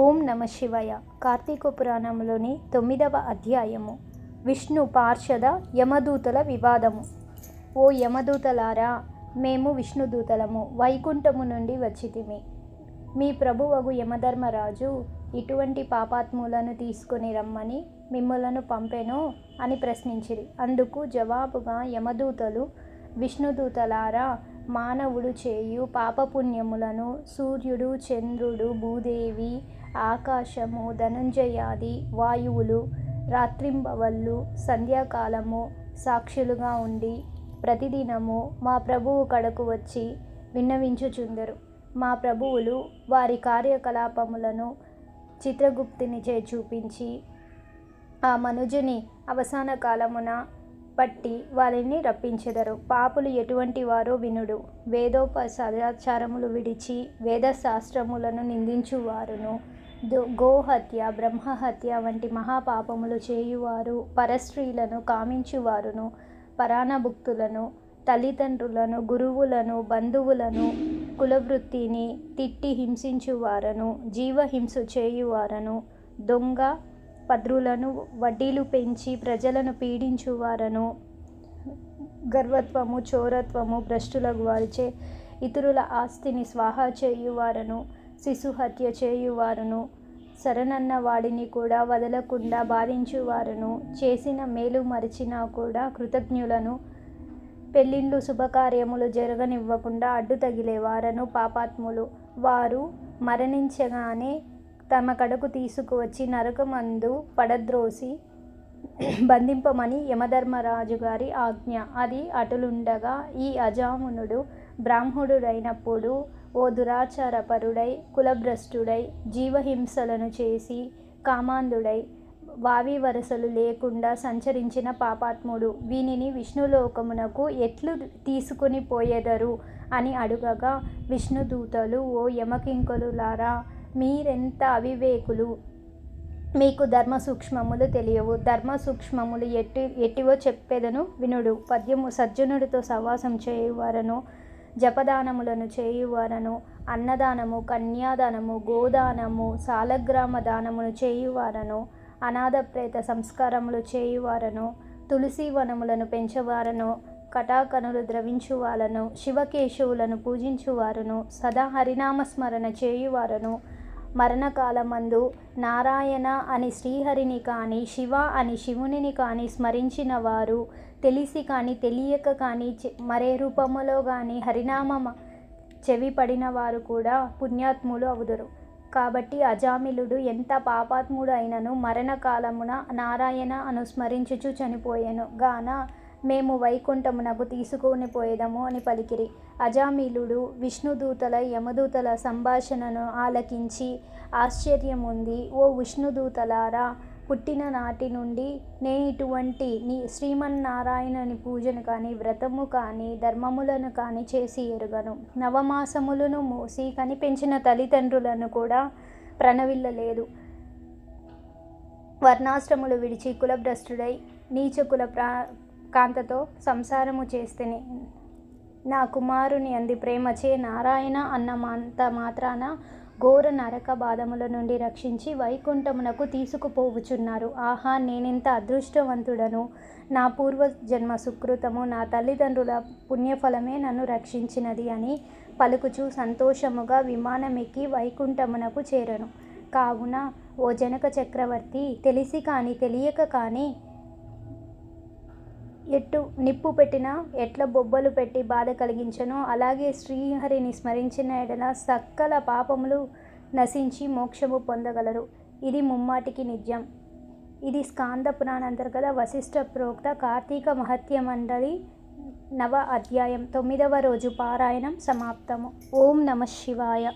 ఓం నమ శివయ. కార్తీక పురాణంలోని తొమ్మిదవ అధ్యాయము. విష్ణు పార్షద యమదూతల వివాదము. ఓ యమదూతలారా మేము విష్ణుదూతలము వైకుంఠము నుండి వచ్చితిమి. మీ ప్రభువగు యమధర్మరాజు ఇటువంటి పాపాత్ములను తీసుకొని రమ్మని మిమ్మలను పంపెను అని ప్రశ్నించిరి. అందుకు జవాబుగా యమదూతలు విష్ణుదూతలారా మానవుడు చేయు పాపపుణ్యములను సూర్యుడు చంద్రుడు భూదేవి ఆకాశము ధనుంజయాది వాయువులు రాత్రింబవళ్ళు సంధ్యాకాలము సాక్షులుగా ఉండి ప్రతిదినము మా ప్రభువు కడకు వచ్చి విన్నవించుచుందరు. మా ప్రభువులు వారి కార్యకలాపములను చిత్రగుప్తిని చే చూపించి ఆ మనుజుని అవసాన కాలమున పట్టి వారిని రప్పించెదరు. పాపులు ఎటువంటి వారో వినుడు. వేదోప సదాచారములు విడిచి వేదశాస్త్రములను నిందించువారును. దో గోహత్య బ్రహ్మహత్య వంటి మహాపాపములు చేయువారు పరస్త్రీలను కామించువారును. పరాణభుక్తులను తల్లిదండ్రులను గురువులను బంధువులను కులవృత్తిని తిట్టి హింసించువారను. జీవహింస చేయువారను. దొంగ పద్రులను వడ్డీలు పెంచి ప్రజలను పీడించువారను. గర్వత్వము చోరత్వము భ్రష్టులకు వారిచే ఇతరుల ఆస్తిని స్వాహా చేయువారను శిశుహత్య చేయువారును శరణన్న వాడిని కూడా వదలకుండా బాధించువారును చేసిన మేలు మరిచినా కూడా కృతజ్ఞులను పెళ్ళిళ్ళు శుభకార్యములు జరగనివ్వకుండా అడ్డు తగిలేవారను పాపాత్ములు. వారు మరణించగానే తమ కడకు తీసుకువచ్చి నరకమందు పడద్రోసి బంధింపమని యమధర్మరాజు గారి ఆజ్ఞ. అది అటులుండగా ఈ అజామునుడు బ్రాహ్మణుడైనప్పుడు ఓ దురాచారపరుడై కులభ్రష్టుడై జీవహింసలను చేసి కామాంధుడై వావి వరసలు లేకుండా సంచరించిన పాపాత్ముడు. వీనిని విష్ణులోకమునకు ఎట్లు తీసుకుని పోయెదరు అని అడుగగా విష్ణుదూతలు ఓ యమకింకలులారా మీరెంత అవివేకులు? మీకు ధర్మ సూక్ష్మములు తెలియవు. ధర్మ సూక్ష్మములు ఎట్టి ఎట్టివో చెప్పేదను వినుడు. పద్యము సజ్జనుడితో సవాసం చేయువారను జపదానములను చేయువారను అన్నదానము కన్యాదానము గోదానము సాలగ్రామ దానమును చేయువారను అనాథ ప్రేత సంస్కారములు చేయువారను తులసి వనములను పెంచువారను కటాకనులు ద్రవించువారను శివకేశవులను పూజించువారును సదా హరినామస్మరణ చేయువారను మరణకాలమందు నారాయణ అని శ్రీహరిని కానీ శివ అని శివునిని కానీ స్మరించిన వారు తెలిసి కానీ తెలియక కానీ మరే రూపములో కానీ హరినామ చెవి పడిన వారు కూడా పుణ్యాత్ములు అవుదురు. కాబట్టి అజామిలుడు ఎంత పాపాత్ముడు అయినను మరణకాలమున నారాయణ అనుస్మరించుచు చనిపోయాను. గాన మేము వైకుంఠమునకు తీసుకొని పోయేదము అని పలికిరి. అజామిలుడు విష్ణుదూతల యమదూతల సంభాషణను ఆలకించి ఆశ్చర్యముంది ఓ విష్ణుదూతలారా పుట్టిన నాటి నుండి నేను ఇటువంటి నీ శ్రీమన్నారాయణని పూజను కానీ వ్రతము కానీ ధర్మములను కానీ చేసి ఎరుగను. నవమాసములను మోసి కనిపెంచిన తల్లిదండ్రులను కూడా ప్రణవిల్లలేదు. వర్ణాశ్రములు విడిచి కులభ్రష్టుడై నీచకుల ప్రా కాంతతో సంసారము చేస్తేనే. నా కుమారుని అంది ప్రేమచే నారాయణ అన్న అంత మాత్రాన ఘోర నరక బాధముల నుండి రక్షించి వైకుంఠమునకు తీసుకుపోవుచున్నారు. ఆహా నేనెంత అదృష్టవంతుడను? నా పూర్వజన్మ సుకృతము నా తల్లిదండ్రుల పుణ్యఫలమే నన్ను రక్షించినది అని పలుకుచు సంతోషముగా విమానమెక్కి వైకుంఠమునకు చేరను. కావున ఓ జనక చక్రవర్తి తెలిసి కానీ తెలియక కానీ ఎట్టు నిప్పు పెట్టిన ఎట్ల బొబ్బలు పెట్టి బాధ కలిగించనో అలాగే శ్రీహరిని స్మరించిన ఎడల సకల పాపములు నశించి మోక్షము పొందగలరు. ఇది ముమ్మాటికి నిజం ఇది స్కాంద పురాణాంతర్గత వశిష్ఠ ప్రోక్త కార్తీక మహత్య మండలి నవ అధ్యాయం తొమ్మిదవ రోజు పారాయణం సమాప్తము. ఓం నమ శివాయ.